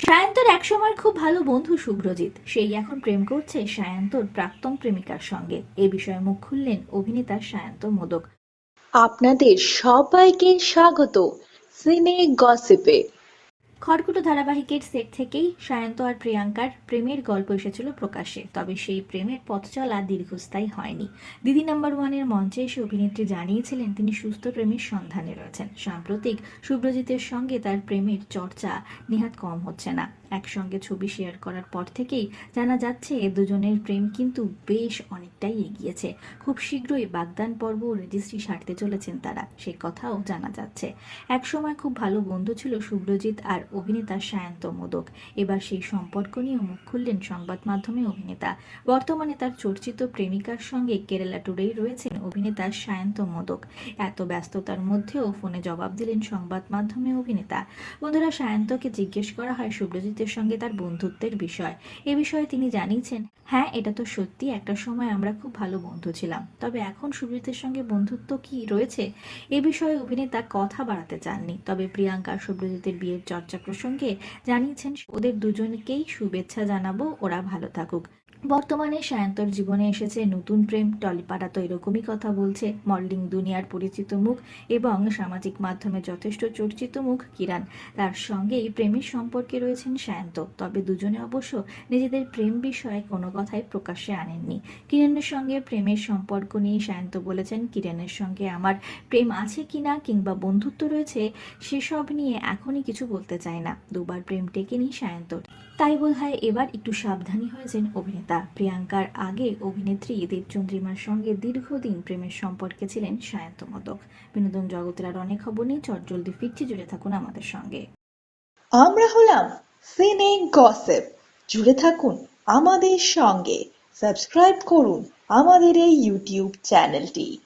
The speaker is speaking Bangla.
সায়ন্তর একসময় খুব ভালো বন্ধু শুভ্রজিৎ। সেই এখন প্রেম করছে সায়ন্তর প্রাক্তন প্রেমিকার সঙ্গে। এ বিষয়ে মুখ খুললেন অভিনেতা সায়ন্ত মোদক। আপনাদের সবাইকে স্বাগত। সিনে গসিপে। খড়কুটো ধারাবাহিকের সেট থেকেই সায়ন্ত আর প্রিয়াঙ্কার প্রেমের গল্প এসেছিল প্রকাশ্যে, তবে সেই প্রেমের পথ চলা দীর্ঘস্থায়ী হয়নি। দিদি নাম্বার ওয়ানের মঞ্চে এসে অভিনেত্রী জানিয়েছিলেন, তিনি সুস্থ প্রেমের সন্ধানে রয়েছেন। সাম্প্রতিক শুভ্রজিতের সঙ্গে তার প্রেমের চর্চা নিহাত কম হচ্ছে না। একসঙ্গে ছবি শেয়ার করার পর থেকেই জানা যাচ্ছে, এ দুজনের প্রেম কিন্তু বেশ অনেকটাই এগিয়েছে। খুব শীঘ্রই বাগদান পর্ব রেজিস্ট্রি সারতে চলেছেন তারা, সে কথাও জানা যাচ্ছে। একসময় খুব ভালো বন্ধু ছিল শুভ্রজিৎ আর অভিনেতা সায়ন্ত মোদক। এবার সেই সম্পর্ক নিয়ে মুখ খুললেন সংবাদ মাধ্যমে অভিনেতা। বর্তমানে তার চর্চিত প্রেমিকার সঙ্গে কেরালা টুরেই রয়েছেন অভিনেতা সায়ন্ত মোদক। এত ব্যস্ততার মধ্যেও ফোনে জবাব দিলেন সংবাদ মাধ্যমে অভিনেতা। বন্ধুরা, সায়ন্তকে জিজ্ঞেস করা হয় শুভ্রজিতের সঙ্গে তার বন্ধুত্বের বিষয়। এ বিষয়ে তিনি জানিয়েছেন হ্যাঁ এটা তো সত্যি, একটা সময় আমরা খুব ভালো বন্ধু ছিলাম। তবে এখন সুব্রতের সঙ্গে বন্ধুত্ব কি রয়েছে? এ বিষয়ে অভিনেতা কথা বাড়াতে চাননি। তবে প্রিয়াঙ্কা সুব্রজিতের বিয়ের চর্চা প্রসঙ্গে জানিয়েছেন, ওদের দুজনকেই শুভেচ্ছা জানাব, ওরা ভালো থাকুক। বর্তমানে সায়ন্তর জীবনে এসেছে নতুন প্রেম। টলিপাড়া তো এরকমই কথা বলছে। মডেলিং দুনিয়ার পরিচিত মুখ এবং সামাজিক মাধ্যমে যথেষ্ট চর্চিত মুখ কিরান। তার সঙ্গেই প্রেমের সম্পর্কে রয়েছেন সায়ন্ত। তবে দুজনে অবশ্য নিজেদের প্রেম বিষয়ে কোনো কথাই প্রকাশ্যে আনেননি। কিরণের সঙ্গে প্রেমের সম্পর্ক নিয়ে সায়ন্ত বলেছেন, কিরণের সঙ্গে আমার প্রেম আছে কিনা কিংবা বন্ধুত্ব রয়েছে, সেসব নিয়ে এখনই কিছু বলতে চায় না। দুবার প্রেম টেকেনি সায়ন্তর। তাই বোধ হয় এবার একটু সাবধানী হয়েছেন অভিনেতা প্রিয়াঙ্কার আগে অভিনেত্রী দেবচন্দ্রিমার সঙ্গে দীর্ঘদিন প্রেমের সম্পর্কে ছিলেন সায়ন্ত মোদক। বিনোদন জগতের আর অনেক খবর নিয়ে চটজলদি ফিরছি, জুড়ে থাকুন আমাদের সঙ্গে। আমরা হলাম সিনে গসেপ। জুড়ে থাকুন আমাদের সঙ্গে। সাবস্ক্রাইব করুন আমাদের এই ইউটিউব চ্যানেলটি।